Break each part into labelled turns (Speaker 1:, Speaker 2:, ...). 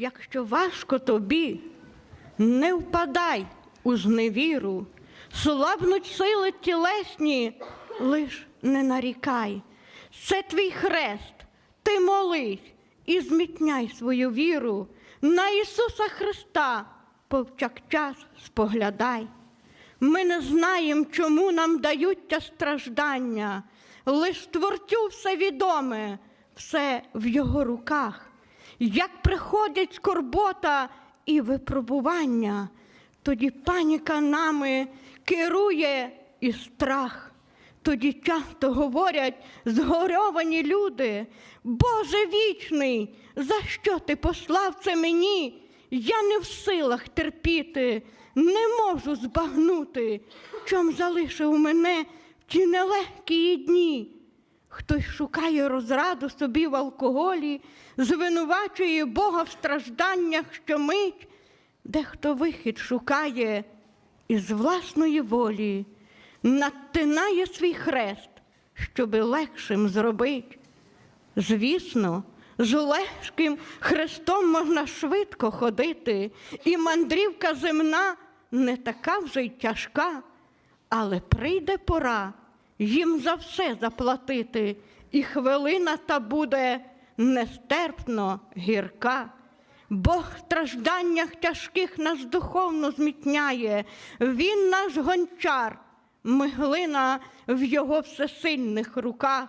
Speaker 1: Якщо важко тобі, не впадай у зневіру, слабнуть сили тілесні, лиш не нарікай. Це твій хрест, ти молись і змітняй свою віру. На Ісуса Христа повчакчас споглядай. Ми не знаємо, чому нам дають ті страждання, лиш творцю все відоме, все в його руках. Як приходять скорбота і випробування, тоді паніка нами керує і страх. Тоді часто говорять згорьовані люди, Боже вічний, за що ти послав це мені? Я не в силах терпіти, не можу збагнути, чом залишив мене в ті нелегкі дні. Хтось шукає розраду собі в алкоголі, звинувачує Бога в стражданнях щомить, дехто вихід шукає із власної волі, надтинає свій хрест, щоби легшим зробить. Звісно, з легким хрестом можна швидко ходити, і мандрівка земна не така вже й тяжка, але прийде пора їм за все заплатити, і хвилина та буде нестерпно гірка. Бог в стражданнях тяжких нас духовно змітняє, Він наш гончар, миглина в його всесильних руках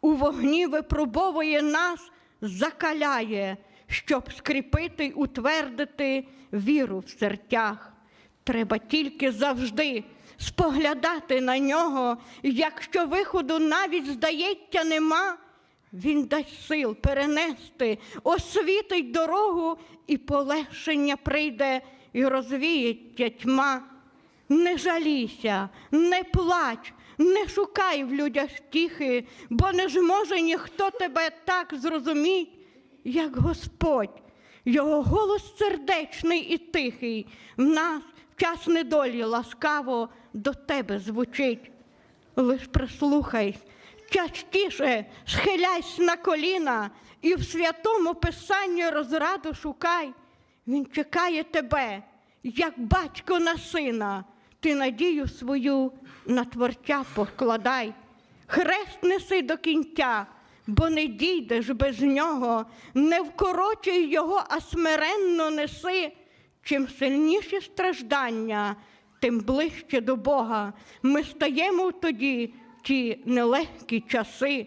Speaker 1: у вогні випробовує нас, закаляє, щоб скріпити утвердити віру в серцях. Треба тільки завжди споглядати на нього, якщо виходу навіть, здається, нема. Він дасть сил перенести, освітить дорогу, і полегшення прийде і розвіється тьма. Не жалійся, не плач, не шукай в людях втіхи, бо не зможе ніхто тебе так зрозуміть, як Господь. Його голос сердечний і тихий, в нас час недолі ласкаво до тебе звучить. Лиш прислухай, частіше схиляйся на коліна і в святому писанні розраду шукай. Він чекає тебе, як батько на сина. Ти надію свою на творця покладай. Хрест неси до кінця, бо не дійдеш без нього, не вкорочуй його, а смиренно неси. Чим сильніші страждання, тим ближче до Бога. Ми стаємо тоді в ті нелегкі часи.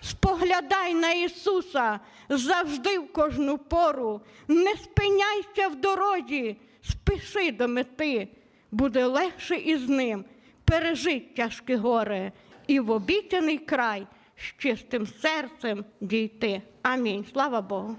Speaker 1: Споглядай на Ісуса завжди в кожну пору, не спиняйся в дорозі, спіши до мети, буде легше із ним пережить тяжке горе і в обіцяний край з чистим серцем дійти. Амінь. Слава Богу.